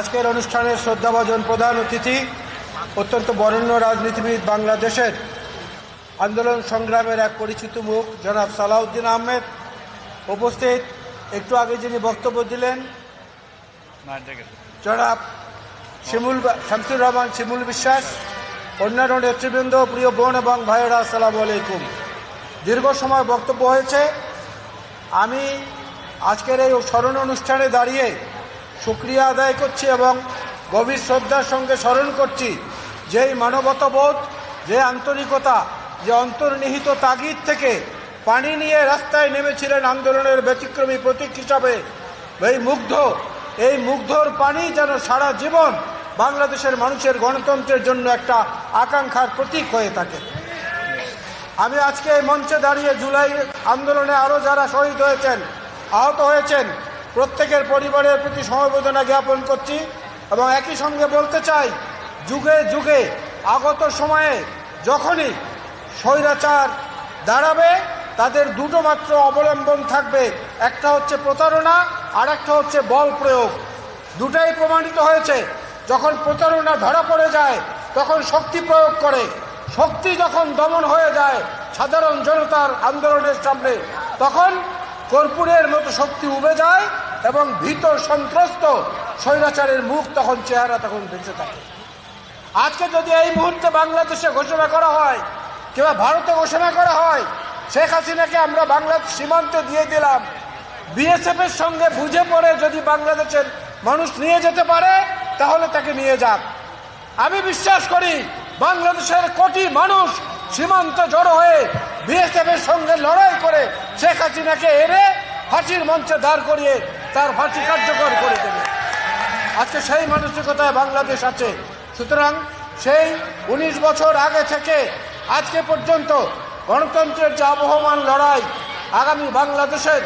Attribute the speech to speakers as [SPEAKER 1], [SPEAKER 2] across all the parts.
[SPEAKER 1] আজকের অনুষ্ঠানের শ্রদ্ধাভাজন প্রধান অতিথি, অত্যন্ত বরেণ্য রাজনীতিবিদ বাংলাদেশের আন্দোলন সংগ্রামের এক পরিচিত মুখ, জনাব সালাউদ্দিন আহমেদ। উপস্থিত, একটু আগে যিনি বক্তব্য দিলেন, জনাব শিমুল শামসুর রহমান শিমুল বিশ্বাস, অন্যান্য নেতৃবৃন্দ, প্রিয় বোন এবং ভাইয়েরা, আসসালামু আলাইকুম। দীর্ঘ সময় বক্তব্য হয়েছে। আমি আজকের এই স্মরণ অনুষ্ঠানে দাঁড়িয়ে সুক্রিয়া আদায় করছি এবং গভীর শ্রদ্ধার সঙ্গে স্মরণ করছি যেই মানবতাবোধ, যে আন্তরিকতা, যে অন্তর্নিহিত তাগিদ থেকে পানি নিয়ে রাস্তায় নেমেছিলেন আন্দোলনের ব্যতিক্রমী প্রতীক হিসাবে, এই মুগ্ধ, এই মুগ্ধর পানি যেন সারা জীবন বাংলাদেশের মানুষের গণতন্ত্রের জন্য একটা আকাঙ্ক্ষার প্রতীক হয়ে থাকে। আমি আজকে এই মঞ্চে দাঁড়িয়ে জুলাই আন্দোলনে আরও যারা শহীদ হয়েছেন, আহত হয়েছেন প্রত্যেকের পরিবারের প্রতি সমবেদনা জ্ঞাপন করছি এবং একই সঙ্গে বলতে চাই, যুগে যুগে, আগত সময়ে যখনই স্বৈরাচার দাঁড়াবে, তাদের দুটো মাত্র অবলম্বন থাকবে, একটা হচ্ছে প্রতারণা আর একটা হচ্ছে বল প্রয়োগ। দুটাই প্রমাণিত হয়েছে, যখন প্রতারণা ধরা পড়ে যায়, তখন শক্তি প্রয়োগ করে। শক্তি যখন দমন হয়ে যায়, সাধারণ জনতার আন্দোলনের সামনে, তখন কর্পূরের মতো শক্তি উবে যায় এবং ভীত সন্ত্রস্ত স্বৈরাচারের মুখ তখন চেহারা তখন বেঁচে থাকে। আজকে যদি এই মুহূর্তে বাংলাদেশে ঘোষণা করা হয়, কিংবা ভারতে ঘোষণা করা হয়, শেখ হাসিনাকে আমরা বাংলাদেশ সীমান্তে দিয়ে দিলাম। বিএসএফ এর সঙ্গে বুঝে পড়ে যদি বাংলাদেশের মানুষ নিয়ে যেতে পারে, তাহলে তাকে নিয়ে যাক। আমি বিশ্বাস করি, বাংলাদেশের কোটি মানুষ সীমান্ত জড়ো হয়ে বিএসএফ এর সঙ্গে লড়াই করে শেখ হাসিনাকে এনে ফাঁসির মঞ্চে দাঁড় করিয়ে তার ফাঁসি কার্যকর করে দেবে। আজকে সেই মানসিকতায় বাংলাদেশ আছে। সুতরাং সেই উনিশ বছর আগে থেকে আজকে পর্যন্ত গণতন্ত্রের যে আবহমান লড়াই, আগামী বাংলাদেশের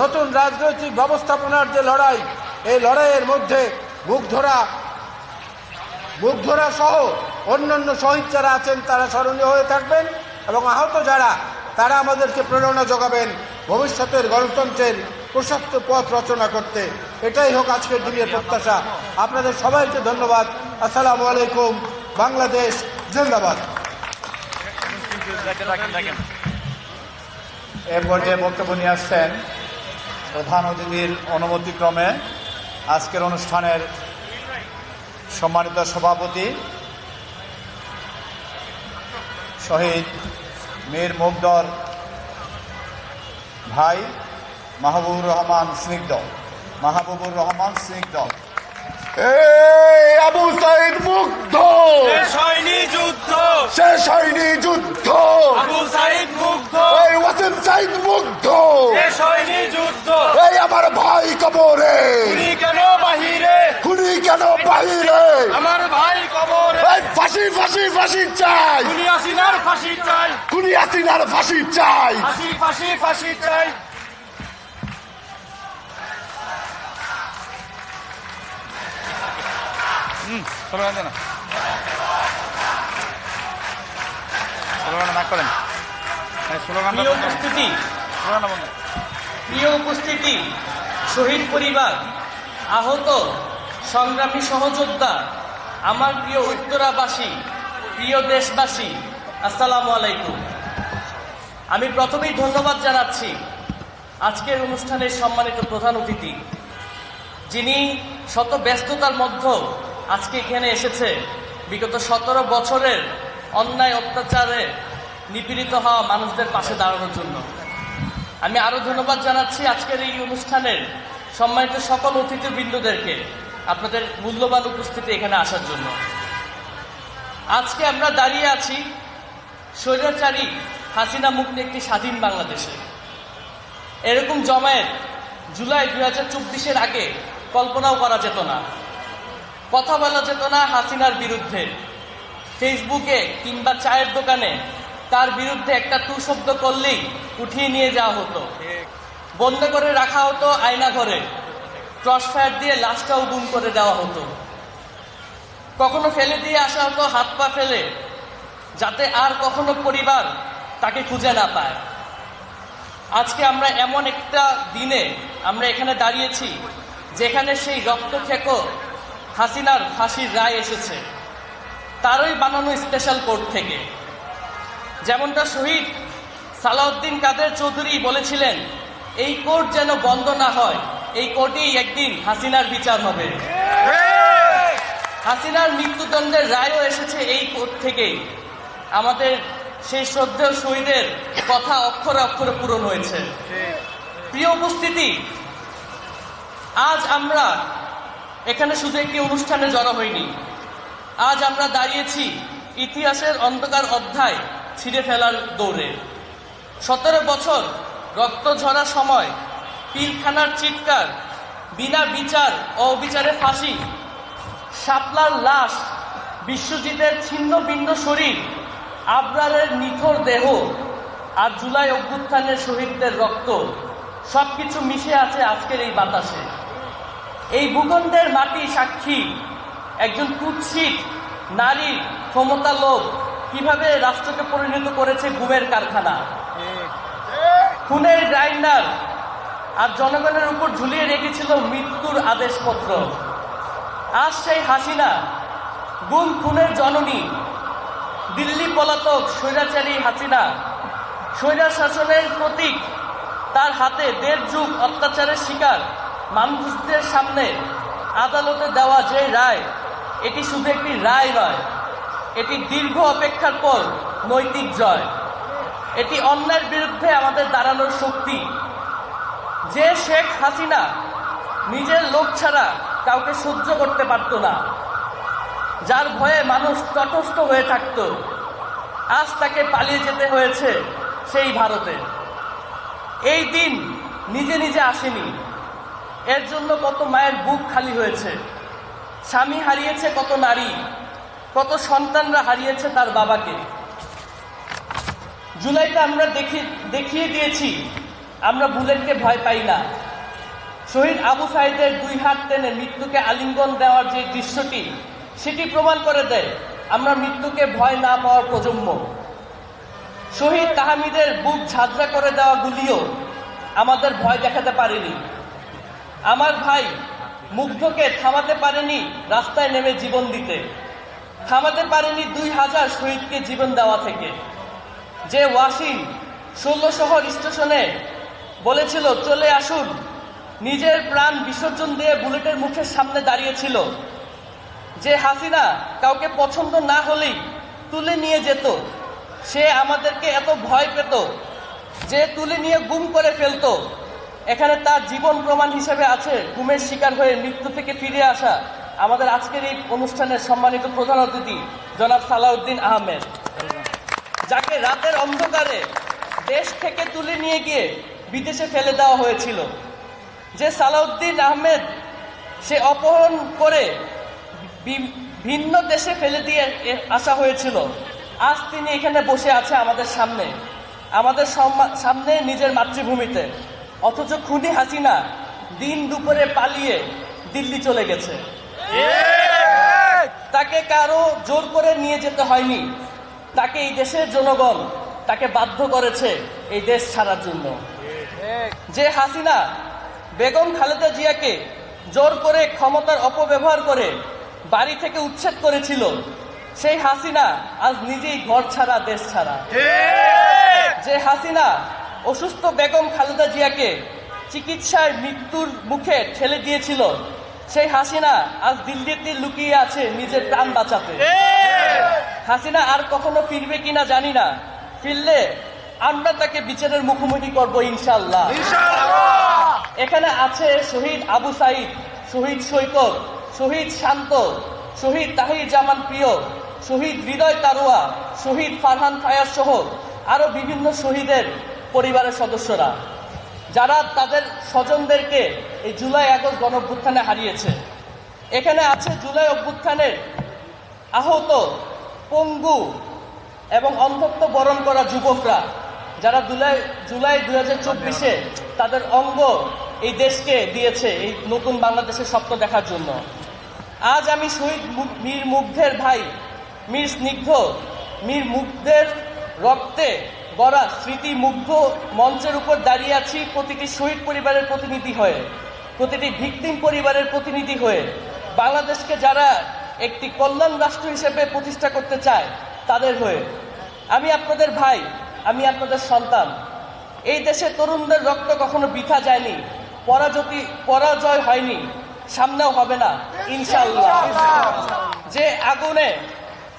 [SPEAKER 1] নতুন রাজনৈতিক ব্যবস্থাপনার যে লড়াই, এই লড়াইয়ের মধ্যে মুগ্ধরা মুগ্ধরা সহ অন্যান্য শহীদ যারা আছেন তারা স্মরণীয় হয়ে থাকবেন এবং আহত যারা, তারা আমাদেরকে প্রেরণা যোগাবেন ভবিষ্যতের গণতন্ত্রের প্রশস্ত পথ রচনা করতে। এটাই হোক আজকের দিনের প্রত্যাশা। আপনাদের সবাইকে ধন্যবাদ। আসসালামু আলাইকুম। বাংলাদেশ জিন্দাবাদ।
[SPEAKER 2] এ পর্যায়ে বক্তব্য নিয়ে আসছেন প্রধান অতিথির অনুমতিক্রমে আজকের অনুষ্ঠানের সম্মানিত সভাপতি শহীদ মীর মুগদর ভাই মাহবুবুর রহমান স্নিগ্ধ। মাহবুবুর রহমান স্নিগ্ধ।
[SPEAKER 3] এই আবু সাইদ মুগ্ধ।
[SPEAKER 4] শেষ হয়নি যুদ্ধ।
[SPEAKER 3] শেষ হয়নি যুদ্ধ।
[SPEAKER 4] আবু সাইদ মুগ্ধ।
[SPEAKER 3] এই ওয়াসিম সাইদ মুগ্ধ।
[SPEAKER 4] শেষ হয়নি যুদ্ধ।
[SPEAKER 3] এই আমার ভাই কবরে।
[SPEAKER 4] খুনি কেন বাহিরে?
[SPEAKER 3] খুনি কেন বাহিরে?
[SPEAKER 4] আমার ভাই কবরে।
[SPEAKER 3] এই ফাঁসি ফাঁসি ফাঁসি চাই।
[SPEAKER 4] খুনি আসিনার ফাঁসি চাই।
[SPEAKER 3] খুনি আসিনার ফাঁসি চাই।
[SPEAKER 4] ফাঁসি ফাঁসি ফাঁসি চাই।
[SPEAKER 2] না করেন।
[SPEAKER 5] উপস্থিতি। প্রিয় উপস্থিতি শহীদ পরিবার আহত সংগ্রামী সহযোদ্ধা আমার প্রিয় উত্তরাবাসী প্রিয় দেশবাসী আসসালামু আলাইকুম। আমি প্রথমেই ধন্যবাদ জানাচ্ছি আজকের অনুষ্ঠানের সম্মানিত প্রধান অতিথি যিনি শত ব্যস্ততার মধ্যেও আজকে এখানে এসেছে বিগত সতেরো বছরের অন্যায় অত্যাচারে নিপীড়িত হওয়া মানুষদের পাশে দাঁড়ানোর জন্য। আমি আরও ধন্যবাদ জানাচ্ছি আজকের এই অনুষ্ঠানের সম্মানিত সকল অতিথিবৃন্দদেরকে আপনাদের মূল্যবান উপস্থিতি এখানে আসার জন্য। আজকে আমরা দাঁড়িয়ে আছি স্বৈরাচারী হাসিনা মুক্ত একটি স্বাধীন বাংলাদেশে। এরকম জমায়েত জুলাই দুই হাজার আগে কল্পনাও করা যেত না। কথা বলা যেত না হাসিনার বিরুদ্ধে। ফেসবুকে কিংবা চায়ের দোকানে তার বিরুদ্ধে একটা টু শব্দ করলেই উঠিয়ে নিয়ে যাওয়া হতো। বন্ধ করে রাখা হতো আয়না ঘরে। ক্রস ফায়ার দিয়ে লাশটাও গুম করে দেওয়া হতো। কখনো ফেলে দিয়ে আসা হতো, হাত পা ফেলে, যাতে আর কখনো পরিবার তাকে খুঁজে না পায়। আজকে আমরা এমন একটা দিনে আমরা এখানে দাঁড়িয়েছি, যেখানে সেই রক্তক্ষেকো হাসিনার ফাঁসির রায় এসেছে। তারই বানানো স্পেশাল কোর্ট থেকে। যেমনটা শহীদ সালাউদ্দিন কাদের চৌধুরী বলেছিলেন, এই কোর্ট যেন বন্ধ না হয়, এই কোর্টেই একদিন হাসিনার বিচার হবে। হাসিনার মৃত্যুদণ্ডের রায়ও এসেছে এই কোর্ট থেকেই আমাদের সেই শ্রদ্ধেয় শহীদের কথা অক্ষরে অক্ষরে পূরণ হয়েছে। প্রিয় উপস্থিতি, আজ আমরা এখানে শুধু একটি অনুষ্ঠানে জড়ো হইনি আজ আমরা দাঁড়িয়েছি ইতিহাসের অন্ধকার অধ্যায় ছিঁড়ে ফেলার দৌড়ে। সতেরো বছর রক্ত ঝরা সময় পিলখানার চিৎকার, বিনা বিচার ও অবিচারে ফাঁসি, শাপলার লাশ, বিশ্বজিতের ছিন্ন ভিন্ন শরীর, আবরারের নিথর দেহ আর জুলাই অভ্যুত্থানের শহীদদের রক্ত, সবকিছু মিশে আছে আজকের এই বাতাসে। এই ভূখণ্ডের মাটি সাক্ষী, একজন কুৎসিত নারী ক্ষমতা লোভ কীভাবে রাষ্ট্রকে পরিণত করেছে ঘুমের কারখানা? খুনের গ্রাইন্ডার আর জনগণের উপর ঝুলিয়ে রেখেছিল মৃত্যুর আদেশপত্র। আজ সেই হাসিনা, গুম খুনের জননী, দিল্লি পলাতক স্বৈরাচারী হাসিনা স্বৈরা শাসনের প্রতীক, তার হাতে দেড় যুগ অত্যাচারের শিকার। মানুষদের সামনে আদালতে দেওয়া যে রায়, এটি শুধু একটি রায় নয়, এটি দীর্ঘ অপেক্ষার পর নৈতিক জয়। এটি অন্যায়ের বিরুদ্ধে আমাদের দাঁড়ানোর শক্তি। যে শেখ হাসিনা নিজের লোক ছাড়া কাউকে সহ্য করতে পারত না, যার ভয়ে মানুষ তটস্থ হয়ে থাকত, আজ তাকে পালিয়ে যেতে হয়েছে সেই ভারতে। এই দিন নিজে নিজে আসেনি। এর জন্য কত মায়ের বুক খালি হয়েছে। স্বামী হারিয়েছে কত নারী, কত সন্তানরা হারিয়েছে তার বাবাকে। জুলাইতে আমরা দেখি, দেখিয়ে দিয়েছি, আমরা বুলেটকে ভয় পাই না। শহীদ আবু সাইদের দুই হাত টেনে মৃত্যুকে আলিঙ্গন দেওয়ার যে দৃশ্যটি, সেটি প্রমাণ করে দেয় আমরা মৃত্যুকে ভয় না পাওয়ার প্রজন্ম। শহীদ তাহামিদের বুক ঝাঁঝরা করে দেওয়া গুলিও আমাদের ভয় দেখাতে পারেনি। আমার ভাই মুগ্ধকে থামাতে পারেনি রাস্তায় নেমে জীবন দিতে। থামাতে পারেনি দুই হাজার শহীদকে জীবন দেওয়া থেকে। যে ওয়াসিম ষোলো শহর স্টেশনে বলেছিল, চলে আসুন। নিজের প্রাণ বিসর্জন দিয়ে বুলেটের মুখের সামনে দাঁড়িয়েছিল। যে হাসিনা কাউকে পছন্দ না হলেই তুলে নিয়ে যেত। সে আমাদেরকে এত ভয় পেত যে তুলে নিয়ে গুম করে ফেলতো। এখানে তার জীবন প্রমাণ হিসেবে আছে গুমের শিকার হয়ে মৃত্যু থেকে ফিরে আসা আমাদের আজকের এই অনুষ্ঠানের সম্মানিত প্রধান অতিথি, জনাব সালাউদ্দিন আহমেদ। যাকে রাতের অন্ধকারে দেশ থেকে তুলে নিয়ে গিয়ে বিদেশে ফেলে দেওয়া হয়েছিল। যে সালাউদ্দিন আহমেদ, সে অপহরণ করে ভিন্ন দেশে ফেলে দিয়ে আসা হয়েছিল। আজ তিনি এখানে বসে আছে আমাদের সামনে। আমাদের সামনে নিজের মাতৃভূমিতে। অথচ খুনি হাসিনা দিন দুপুরে পালিয়ে দিল্লি চলে গেছে। তাকে কারও জোর করে নিয়ে যেতে হয়নি। তাকে এই দেশের জনগণ তাকে বাধ্য করেছে এই দেশ ছাড়ার জন্য। যে হাসিনা বেগম খালেদা জিয়াকে জোর করে ক্ষমতার অপব্যবহার করে বাড়ি থেকে উচ্ছেদ করেছিল, সেই হাসিনা আজ নিজেই ঘর ছাড়া, দেশ ছাড়া। যে হাসিনা অসুস্থ বেগম খালেদা জিয়াকে চিকিৎসায় মৃত্যুর মুখে ঠেলে দিয়েছিল। সেই হাসিনা আজ দিল্লিতে লুকিয়ে আছে নিজের প্রাণ বাঁচাতে। হাসিনা আর কখনো ফিরবে কিনা জানি না। ফিরলে আমরা তাকে বিচারের মুখোমুখি করব ইনশাল্লাহ এখানে আছে শহীদ আবু সাইদ শহীদ সৈকত শহীদ শান্ত শহীদ তাহির জামান প্রিয় শহীদ হৃদয় তারুয়া শহীদ ফারহান ফায়ার সহ আরও বিভিন্ন শহীদের পরিবারের সদস্যরা, যারা তাদের স্বজনদেরকে এই জুলাই আগস্ট গণ অভ্যুত্থানে হারিয়েছে। এখানে আছে জুলাই অভ্যুত্থানের আহত পঙ্গু এবং অন্ধত্ব বরণ করা যুবকরা, যারা জুলাই জুলাই দু হাজার চব্বিশে তাদের অঙ্গ এই দেশকে দিয়েছে এই নতুন বাংলাদেশের স্বপ্ন দেখার জন্য। আজ আমি শহীদ মীর মুগ্ধের ভাই, মীর স্নিগ্ধ, মীর মুগ্ধের রক্তে গড়া স্মৃতি মুগ্ধ মঞ্চের উপর দাঁড়িয়ে আছি প্রতিটি শহীদ পরিবারের প্রতিনিধি হয়ে প্রতিটি ভিকটিম পরিবারের প্রতিনিধি হয়ে। বাংলাদেশকে যারা একটি কল্যাণ রাষ্ট্র হিসেবে প্রতিষ্ঠা করতে চায় তাদের হয়ে। আমি আপনাদের ভাই আমি আপনাদের সন্তান। এই দেশে তরুণদের রক্ত কখনো বৃথা যায়নি পরাজতি পরাজয় হয়নি সামনেও হবে না ইনশাআল্লাহ। যে আগুনে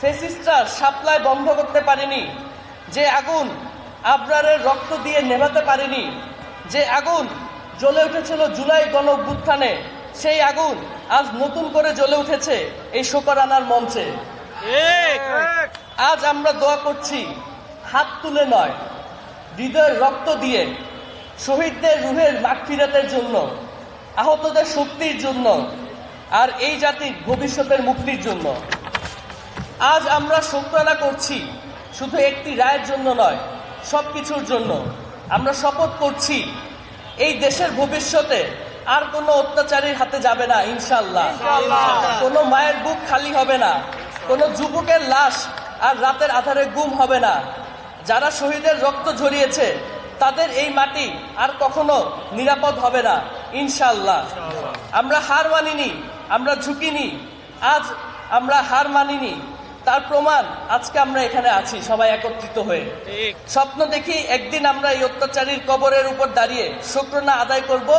[SPEAKER 5] ফেসিস্টার সাপ্লাই বন্ধ করতে পারেনি যে আগুন আবরারের রক্ত দিয়ে নেভাতে পারেনি, যে আগুন জ্বলে উঠেছিল জুলাই গণ অভ্যুত্থানে সেই আগুন আজ নতুন করে জ্বলে উঠেছে এই শোকরানার মঞ্চে। আজ আমরা দোয়া করছি, হাত তুলে নয়, হৃদয়ের রক্ত দিয়ে, শহীদদের রুহের মাগফিরাতের জন্য, আহতদের শক্তির জন্য, আর এই জাতির ভবিষ্যতের মুক্তির জন্য। আজ আমরা শোকরানা করছি শুধু একটি রায়ের জন্য নয় সব কিছুর জন্য। আমরা শপথ করছি এই দেশের ভবিষ্যতে আর কোনো অত্যাচারীর হাতে যাবে না ইনশাল্লাহ কোনো মায়ের বুক খালি হবে না কোনো যুবকের লাশ আর রাতের আধারে গুম হবে না। যারা শহীদের রক্ত ঝরিয়েছে তাদের এই মাটি আর কখনো নিরাপদ হবে না ইনশাল্লাহ আমরা হার মানিনি আমরা ঝুঁকিনি আজ আমরা হার মানিনি। তার প্রমাণ আজকে আমরা এখানে আছি সবাই একত্রিত হয়ে। স্বপ্ন দেখি একদিন আমরা এই অত্যাচারীর কবরের উপর দাঁড়িয়ে শুক্রনা আদায় করব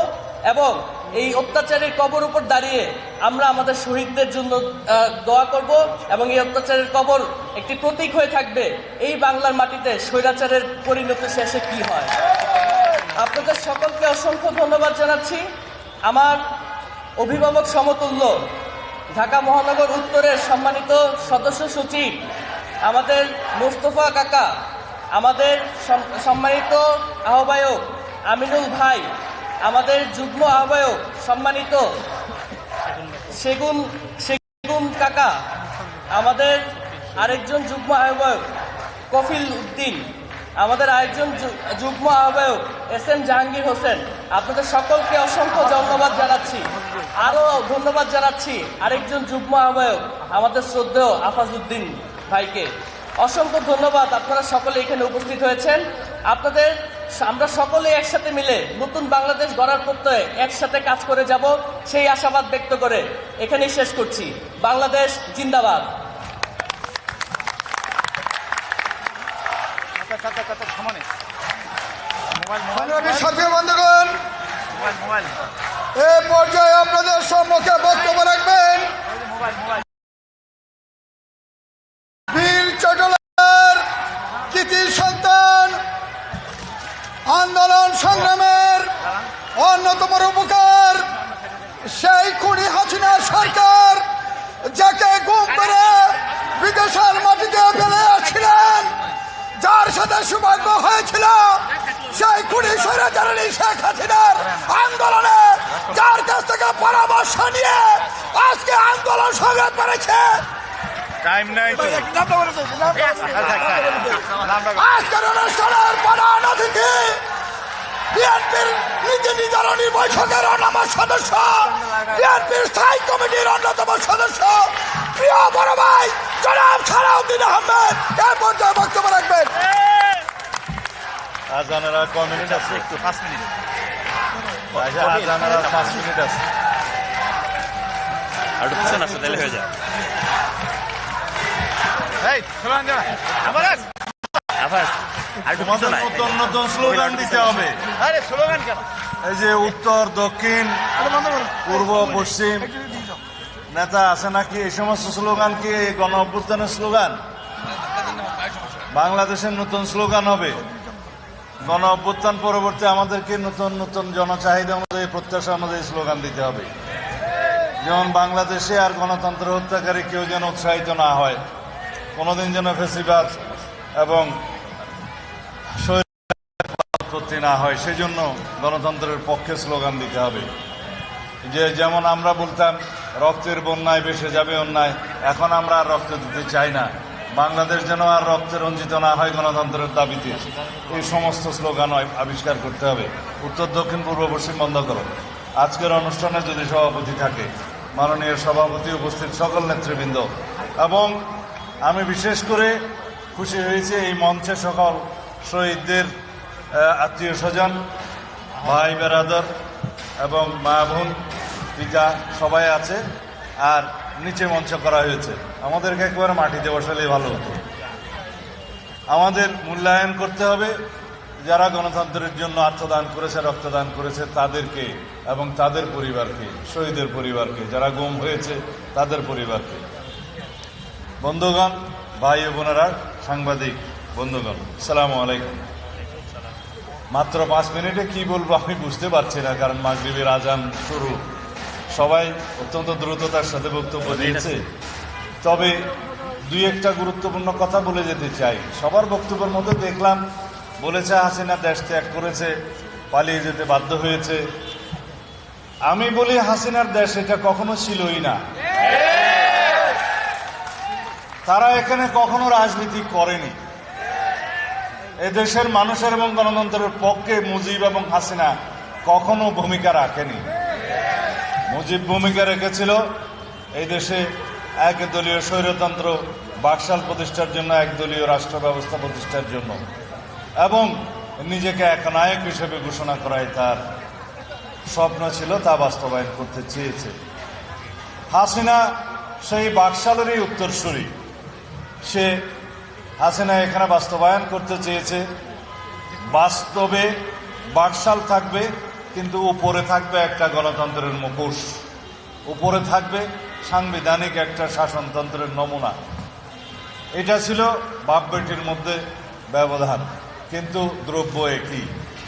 [SPEAKER 5] এবং এই অত্যাচারের কবর উপর দাঁড়িয়ে আমরা আমাদের শহীদদের জন্য দোয়া করব এবং এই অত্যাচারের কবর একটি প্রতীক হয়ে থাকবে। এই বাংলার মাটিতে স্বৈরাচারের পরিণতি শেষে কি হয়? আপনাদের সকলকে অসংখ্য ধন্যবাদ জানাচ্ছি। আমার অভিভাবক সমতুল্য ঢাকা মহানগর উত্তরের সম্মানিত সদস্য সচিব আমাদের মোস্তফা কাকা, আমাদের সম্মানিত আহ্বায়ক আমিনুল ভাই, আমাদের যুগ্ম আহ্বায়ক সম্মানিত সেগুন সেগুন কাকা, আমাদের আরেকজন যুগ্ম আহ্বায়ক কফিল উদ্দিন। আমাদের আরেকজন যুগ্ম আহ্বায়ক এস এম জাহাঙ্গীর হোসেন। আপনাদের সকলকে অসংখ্য ধন্যবাদ জানাচ্ছি। আরও ধন্যবাদ জানাচ্ছি আরেকজন যুগ্ম আহ্বায়ক, আমাদের শ্রদ্ধেয় আফাজউদ্দিন ভাইকে। অসংখ্য ধন্যবাদ, আপনারা সকলে এখানে উপস্থিত হয়েছেন। আপনাদের আমরা সকলে একসাথে মিলে নতুন বাংলাদেশ গড়ার প্রত্যয়ে একসাথে কাজ করে যাব, সেই আশাবাদ ব্যক্ত করে এখানেই শেষ করছি। বাংলাদেশ জিন্দাবাদ।
[SPEAKER 3] সংগ্রামী সাথী বন্ধুগণ এ পর্যায়ে আপনাদের সম্মুখে বক্তব্য রাখবেন। পরামর্শ নিয়ে আজকে আন্দোলন সংগ্রাম করেছে।
[SPEAKER 4] টাইম নাই
[SPEAKER 3] আজকের অনুষ্ঠানের প্রধান অতিথি বিএনপির নীতি নির্ধারণী বৈঠকের অন্যতম সদস্য বিএনপির স্থায়ী কমিটির অন্যতম সদস্য প্রিয় বড় ভাই জনাব সালাউদ্দিন আহমেদ এর পর্যায়ে বক্তব্য রাখবেন।
[SPEAKER 4] আজানের ক মিনিট আছে? একটু পাঁচ মিনিট। আজানের পাঁচ মিনিট আছে।
[SPEAKER 6] আর একটু পিছনে আসো তাহলে হয়ে যায়।
[SPEAKER 4] এই
[SPEAKER 7] যে উত্তর দক্ষিণ পূর্ব পশ্চিম। নেতা আছে নাকি? এই সমস্ত স্লোগান কি গণ অভ্যুত্থানের স্লোগান বাংলাদেশের নতুন স্লোগান হবে। গণ অভ্যুত্থান পরবর্তী আমাদেরকে নতুন নতুন জনচাহিদা অনুযায়ী প্রত্যাশা অনুযায়ী স্লোগান দিতে হবে। যেমন বাংলাদেশে আর গণতন্ত্র হত্যাকারী কেউ যেন উৎসাহিত না হয়, কোনোদিন যেন ফেসিবাদ এবং উৎপত্তি না হয় সেই জন্য গণতন্ত্রের পক্ষে স্লোগান দিতে হবে। যে যেমন আমরা বলতাম, রক্তের বন্যায় বেসে যাবে অন্যায়, এখন আমরা আর রক্ত দিতে চাই না। বাংলাদেশ যেন আর রক্তে রঞ্জিত না হয় গণতন্ত্রের দাবিতে। এই সমস্ত স্লোগান আবিষ্কার করতে হবে। উত্তর, দক্ষিণ, পূর্ব, পশ্চিম বন্ধ করো। আজকের অনুষ্ঠানে যদি সভাপতি থাকে মাননীয় সভাপতি উপস্থিত সকল নেতৃবৃন্দ। এবং আমি বিশেষ করে খুশি হয়েছি এই মঞ্চে সকল শহীদদের আত্মীয় স্বজন, ভাই বেরাদর এবং মা বোন, পিতা সবাই আছে, আর নিচে মঞ্চ করা হয়েছে। আমাদেরকে একেবারে মাটিতে বসালেই ভালো হতো। আমাদের মূল্যায়ন করতে হবে। যারা গণতন্ত্রের জন্য আত্মদান করেছে, রক্তদান করেছে, তাদেরকে এবং তাদের পরিবারকে, শহীদের পরিবারকে, যারা গুম হয়েছে, তাদের পরিবারকে। বন্ধুগণ, ভাই বোনেরা, সাংবাদিক, বন্ধুগণ সালাম আলাইকুম। মাত্র পাঁচ মিনিটে কি বলব আমি বুঝতে পারছি না, কারণ মাগরীবের আজান শুরু। সবাই অত্যন্ত দ্রুততার সাথে বক্তব্য দিয়েছে। তবে দুই একটা গুরুত্বপূর্ণ কথা বলে যেতে চাই। সবার বক্তব্যের মধ্যে দেখলাম, বলেছে হাসিনা দেশ ত্যাগ করেছে, পালিয়ে যেতে বাধ্য হয়েছে। আমি বলি হাসিনার দেশ এটা কখনো ছিলই না। তারা এখানে কখনো রাজনীতি করেনি। এদেশের মানুষের এবং গণতন্ত্রের পক্ষে মুজিব এবং হাসিনা কখনো ভূমিকা রাখেনি। মুজিব ভূমিকা রেখেছিল এই দেশে একদলীয় স্বৈরতন্ত্র বাকশাল প্রতিষ্ঠার জন্য, একদলীয় রাষ্ট্র ব্যবস্থা প্রতিষ্ঠার জন্য এবং নিজেকে এক নায়ক হিসেবে ঘোষণা করায় তার স্বপ্ন ছিল, তা বাস্তবায়ন করতে চেয়েছে। হাসিনা সেই বাকশালেরই উত্তরসূরি। সে হাসিনা এখানে বাস্তবায়ন করতে চেয়েছে। বাস্তবে বাকশাল থাকবে, কিন্তু উপরে থাকবে একটা গণতন্ত্রের মুখোশ। উপরে থাকবে সাংবিধানিক একটা শাসনতন্ত্রের নমুনা। এটা ছিল বাপ বেটির মধ্যে ব্যবধান, কিন্তু দ্রব্য একই।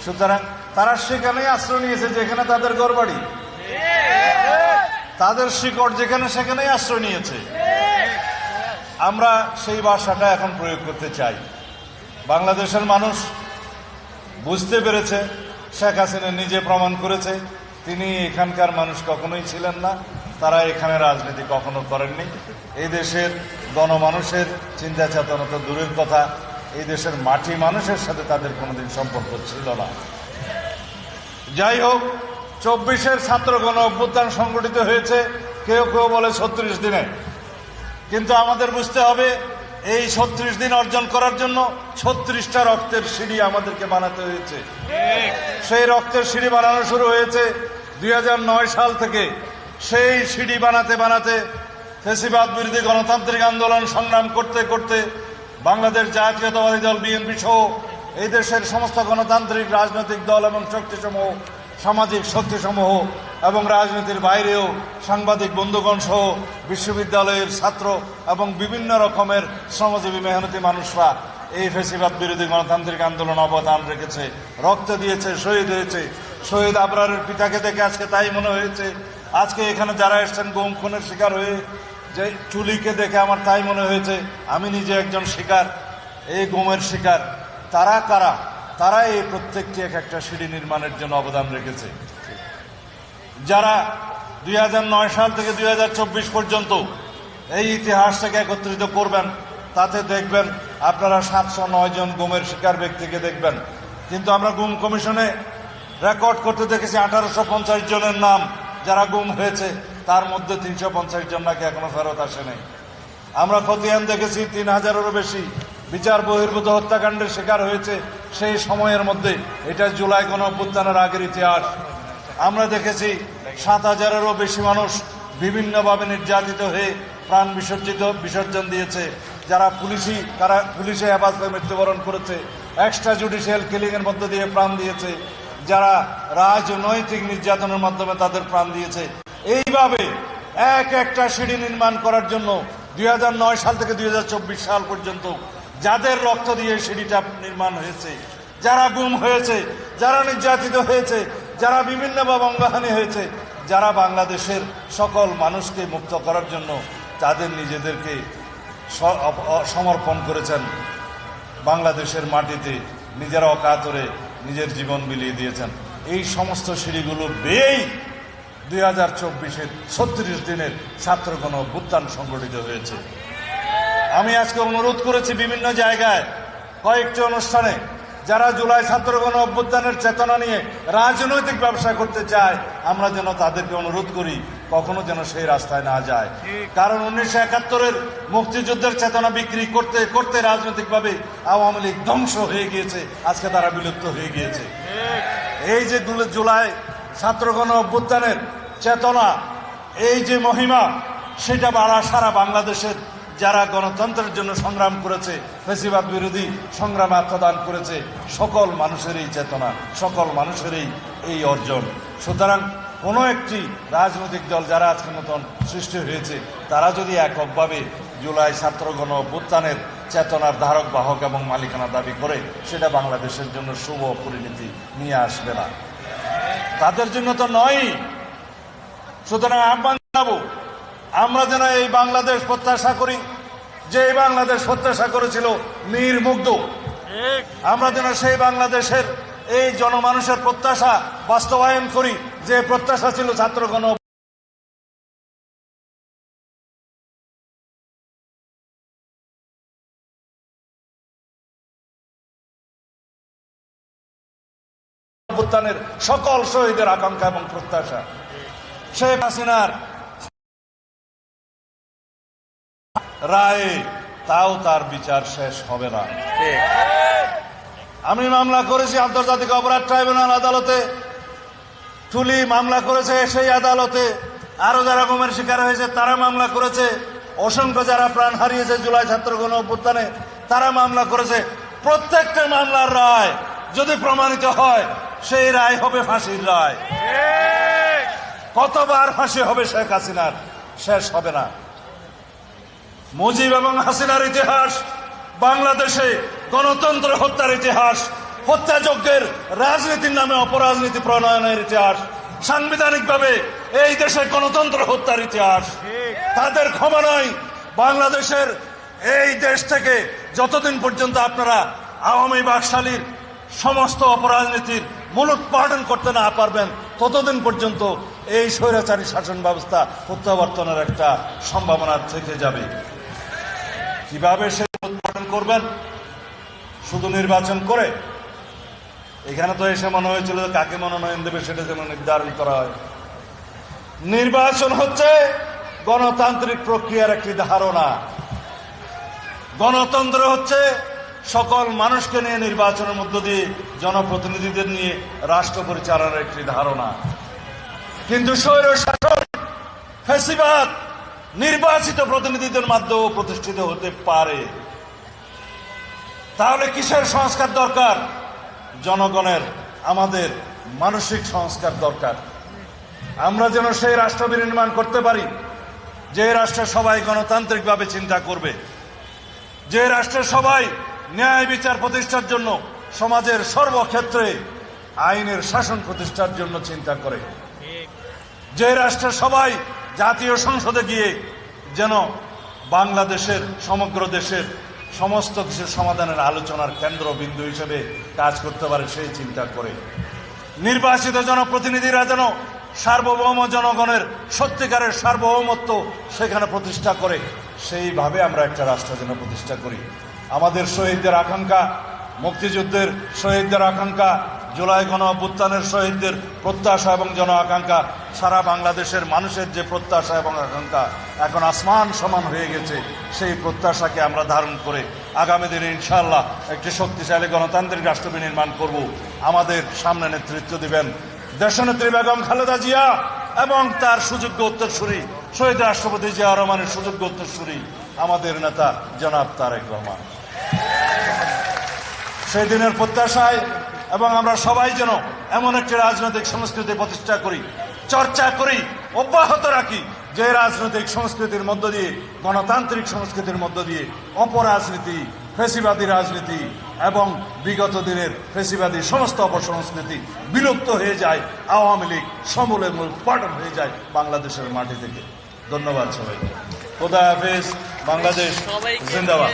[SPEAKER 7] সুতরাং তারা সেখানেই আশ্রয় নিয়েছে, যেখানে তাদের ঘরবাড়ি। তাদের শিকড় যেখানে সেখানেই আশ্রয় নিয়েছে। আমরা সেই ভাষাটা এখন প্রয়োগ করতে চাই। বাংলাদেশের মানুষ বুঝতে পেরেছে, শেখ হাসিনা নিজে প্রমাণ করেছে, তিনি এখানকার মানুষ কখনোই ছিলেন না, তারা এখানে রাজনীতি কখনো করেননি। এই দেশের গণমানুষের চিন্তা চেতনা তো দূরের কথা এই দেশের মাটি মানুষের সাথে তাদের কোনোদিন সম্পর্ক ছিল না। যাই হোক, চব্বিশের ছাত্র গণ অভ্যুত্থান সংগঠিত হয়েছে, কেউ কেউ বলে ছত্রিশ দিনে। কিন্তু আমাদের বুঝতে হবে, এই ছত্রিশ দিন অর্জন করার জন্য ছত্রিশটা রক্তের সিঁড়ি আমাদেরকে বানাতে হয়েছে। সেই রক্তের সিঁড়ি বানানো শুরু হয়েছে দুই হাজার নয় সাল থেকে। সেই সিঁড়ি বানাতে বানাতে ফেসিবাদ বিরোধী গণতান্ত্রিক আন্দোলন সংগ্রাম করতে করতে বাংলাদেশ জাতীয়তাবাদী দল বিএনপি সহ এই দেশের সমস্ত গণতান্ত্রিক রাজনৈতিক দল এবং শক্তিসমূহ, সামাজিক শক্তিসমূহ এবং রাজনীতির বাইরেও সাংবাদিক বন্ধুগণ সহ বিশ্ববিদ্যালয়ের ছাত্র এবং বিভিন্ন রকমের শ্রমজীবী মেহনতি মানুষরা এই ফেসিবাদ বিরোধী গণতান্ত্রিক আন্দোলন অবদান রেখেছে, রক্ত দিয়েছে, শহীদ হয়েছে। শহীদ আবরারের পিতাকে দেখে আজকে তাই মনে হয়েছে, আজকে এখানে যারা এসছেন গুম, খুনের শিকার হয়ে যে চুলিকে দেখে আমার তাই মনে হয়েছে, আমি নিজে একজন শিকার, এই গুমের শিকার। তারা কারা? তারা এই প্রত্যেকটি এক একটা সিঁড়ি নির্মাণের জন্য অবদান রেখেছে। যারা দুই হাজার নয় সাল থেকে দুই হাজার চব্বিশ পর্যন্ত এই ইতিহাসটাকে একত্রিত করবেন, তাতে দেখবেন আপনারা সাতশো নয় জন গুমের শিকার ব্যক্তিকে দেখবেন। কিন্তু আমরা গুম কমিশনে রেকর্ড করতে দেখেছি আঠারোশো পঞ্চাশ জনের নাম যারা গুম হয়েছে। তার মধ্যে তিনশো পঞ্চাশ জন নাকি এখনও ফেরত আসে নাই। আমরা খতিয়ান দেখেছি, তিন হাজারেরও বেশি বিচার বহির্ভূত হত্যাকাণ্ডের শিকার হয়েছে সেই সময়ের মধ্যে। এটা জুলাই গণ অভ্যুত্থানের আগের ইতিহাস। আমরা দেখেছি, সাত হাজারেরও বেশি মানুষ বিভিন্নভাবে নির্যাতিত হয়ে প্রাণ বিসর্জিত, বিসর্জন দিয়েছে। যারা পুলিশি তারা পুলিশে হেফাজতে মৃত্যুবরণ করেছে, এক্সট্রা জুডিশিয়াল কিলিংয়ের মধ্যে দিয়ে প্রাণ দিয়েছে। যারা রাজনৈতিক নির্যাতনের মাধ্যমে তাদের প্রাণ দিয়েছে। এইভাবে এক একটা সিঁড়ি নির্মাণ করার জন্য দুই হাজার নয় সাল থেকে দুই হাজার চব্বিশ সাল পর্যন্ত যাদের রক্ত দিয়ে সিঁড়িটা নির্মাণ হয়েছে, যারা গুম হয়েছে, যারা নির্যাতিত হয়েছে, যারা বিভিন্নভাবে অঙ্গহানি হয়েছে, যারা বাংলাদেশের সকল মানুষকে মুক্ত করার জন্য তাদের নিজেদেরকে সমর্পণ করেছেন। বাংলাদেশের মাটিতে নিজেরা অকাতরে নিজের জীবন বিলিয়ে দিয়েছেন। এই সমস্ত সিঁড়িগুলো বেয়েই দুই হাজার চব্বিশের ছত্রিশ দিনের ছাত্রগণ অভ্যুত্থান সংগঠিত হয়েছে। আমি আজকে অনুরোধ করেছি বিভিন্ন জায়গায়, কয়েকটি অনুষ্ঠানে, যারা জুলাই ছাত্রগণ অভ্যুত্থানের চেতনা নিয়ে রাজনৈতিক ব্যবসা করতে চায়, আমরা যেন তাদেরকে অনুরোধ করি, কখনো যেন সেই রাস্তায় না যায়। কারণ উনিশশো একাত্তরের মুক্তিযুদ্ধের চেতনা বিক্রি করতে করতে রাজনৈতিকভাবে আওয়ামী লীগ ধ্বংস হয়ে গিয়েছে, আজকে তারা বিলুপ্ত হয়ে গিয়েছে। এই যে জুলাই ছাত্রগণ অভ্যুত্থানের চেতনা, এই যে মহিমা, সেটা বাড়া সারা বাংলাদেশের যারা গণতন্ত্রের জন্য সংগ্রাম করেছে, ফেসিবাদ বিরোধী সংগ্রামে আত্মদান করেছে, সকল মানুষের এই চেতনা, সকল মানুষের এই অর্জন। সুতরাং কোনো একটি রাজনৈতিক দল যারা আজকের মতন সৃষ্টি হয়েছে, তারা যদি এককভাবে জুলাই ছাত্রগণ অভ্যুত্থানের চেতনার ধারক, বাহক এবং মালিকানা দাবি করে, সেটা বাংলাদেশের জন্য শুভ পরিণতি নিয়ে আসবে না। তাদের জন্য তো নয় সুতরাং আহ্বান জানাব, আমরা যেন এই বাংলাদেশ প্রত্যাশা করি। যে এই বাংলাদেশ প্রত্যাশা করেছিল নির্মুগ্ধ, আমরা যেন সেই বাংলাদেশের এই জনমানুষের প্রত্যাশা বাস্তবায়ন করি। যে প্রত্যাশা ছিল ছাত্রগণ সকল শহীদের আকাঙ্ক্ষা এবং প্রত্যাশা। শেখ হাসিনার রায়ে, তাও তার বিচার শেষ হবে না। আমি মামলা করেছি আন্তর্জাতিক অপরাধ ট্রাইব্যুনাল আদালতে। তুলি মামলা করেছে সেই আদালতে। আরও যারা গুমের শিকার হয়েছে, তারা মামলা করেছে। অসংখ্য যারা প্রাণ হারিয়েছে জুলাই ছাত্র গণ অভ্যুত্থানে, তারা মামলা করেছে। প্রত্যেকটা মামলার রায় যদি প্রমাণিত হয়, সেই রায় হবে ফাঁসির রায়। কতবার ফাঁসি হবে শেখ হাসিনার? শেষ হবে না। মুজিব এবং হাসিনার ইতিহাস, বাংলাদেশে গণতন্ত্র হত্যার ইতিহাস, হত্যাযজ্ঞের রাজনীতির নামে অপরাজনীতি প্রণয়নের ইতিহাস, সাংবিধানিকভাবে এই দেশে গণতন্ত্র হত্যার ইতিহাস, তাদের ক্ষমা নয়। বাংলাদেশের এই দেশ থেকে যতদিন পর্যন্ত আপনারা আওয়ামী বাকশালীর সমস্ত অপরাজনীতির মূলোৎপাদন করতে না পারবেন, ততদিন পর্যন্ত এই স্বৈরাচারী শাসন ব্যবস্থা প্রত্যাবর্তনের একটা সম্ভাবনা থেকে যাবে। কীভাবে সে উৎপাদন করবেন? শুধু নির্বাচন করে? এখানে তো এসে মনে হয়েছিল কাকে মনোনয়ন দেবে সেটা যেন নির্ধারণ করা হয়। নির্বাচন হচ্ছে গণতান্ত্রিক প্রক্রিয়ার একটি ধারণা। গণতন্ত্র হচ্ছে সকল মানুষকে নিয়ে নির্বাচনের মধ্য দিয়ে জনপ্রতিনিধিদের নিয়ে রাষ্ট্র পরিচালনার একটি ধারণা। কিন্তু স্বৈর শাসন ফেসিবাদ নির্বাচিত প্রতিনিধিদের মাধ্যমেও প্রতিষ্ঠিত হতে পারে। তাহলে কিসের সংস্কার দরকার? জনগণের, আমাদের মানসিক সংস্কার দরকার। আমরা যেন সেই রাষ্ট্র বিনির্মাণ করতে পারি, যে রাষ্ট্র সবাই গণতান্ত্রিকভাবে চিন্তা করবে, যে রাষ্ট্রে সবাই ন্যায় বিচার প্রতিষ্ঠার জন্য সমাজের সর্বক্ষেত্রে আইনের শাসন প্রতিষ্ঠার জন্য চিন্তা করে। যে রাষ্ট্রে সবাই জাতীয় সংসদে গিয়ে যেন বাংলাদেশের, সমগ্র দেশের, সমস্ত কিছুর সমাধানের আলোচনার কেন্দ্রবিন্দু হিসেবে কাজ করতে পারে সেই চিন্তা করে। নির্বাচিত জনপ্রতিনিধিরা যেন সার্বভৌম জনগণের সত্যিকারের সার্বভৌমত্ব সেখানে প্রতিষ্ঠা করে, সেইভাবে আমরা একটা রাষ্ট্র যেন প্রতিষ্ঠা করি। আমাদের শহীদদের আকাঙ্ক্ষা, মুক্তিযুদ্ধের শহীদদের আকাঙ্ক্ষা জুলাই গণ অভ্যুত্থানের শহীদদের প্রত্যাশা এবং জন আকাঙ্ক্ষা সারা বাংলাদেশের মানুষের যে প্রত্যাশা এবং আকাঙ্ক্ষা এখন আসমান সমান হয়ে গেছে, সেই প্রত্যাশাকে আমরা ধারণ করে আগামী দিনে ইনশাআল্লাহ একটি শক্তিশালী গণতান্ত্রিক রাষ্ট্র নির্মাণ করব। আমাদের সামনে নেতৃত্ব দিবেন দেশনেত্রী বেগম খালেদা জিয়া এবং তার সুযোগ্য উত্তরসূরি শহীদ রাষ্ট্রপতি জিয়া রহমানের সুযোগ্য উত্তরসূরি আমাদের নেতা জনাব তারেক রহমান। সেই দিনের প্রত্যাশায় এবং আমরা সবাই যেন এমন একটি রাজনৈতিক সংস্কৃতি প্রতিষ্ঠা করি, চর্চা করি, অব্যাহত রাখি, যে রাজনৈতিক সংস্কৃতির মধ্য দিয়ে, গণতান্ত্রিক সংস্কৃতির মধ্য দিয়ে, অপরাজনীতি, ফেসিবাদী রাজনীতি এবং বিগত দিনের ফেসিবাদী সমস্ত অপসংস্কৃতি বিলুপ্ত হয়ে যায়, আওয়ামী লীগ সমূলে মূল পাটন হয়ে যায় বাংলাদেশের মাটি থেকে। ধন্যবাদ সবাইকে। খোদা হাফেজ। বাংলাদেশ জিন্দাবাদ।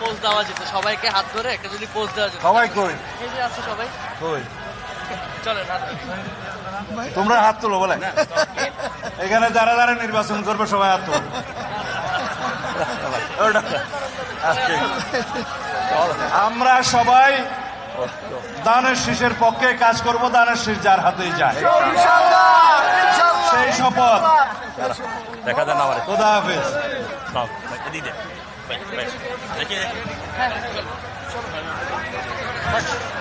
[SPEAKER 5] পোজ দেওয়া যেত। সবাইকে হাত ধরে একটা যদি পোজ দেওয়া যেত।
[SPEAKER 7] সবাই কই?
[SPEAKER 5] এই যে আছে সবাই?
[SPEAKER 7] কই?
[SPEAKER 5] চলেন হাত
[SPEAKER 7] তোমরা হাত তোলো বলে। এখানে যারা যারা নির্বাচন করবে সবাই হাত তোলো। আমরা সবাই দানের শীষের পক্ষে কাজ করব দানের শীষ যার হাতেই যায়। সেই শপথ
[SPEAKER 6] দেখা দেন আমার
[SPEAKER 7] খোদা হাফেজ
[SPEAKER 6] এদিকে দে। ভাই, ভাই, দেখি দেখি
[SPEAKER 5] হ্যাঁ চলো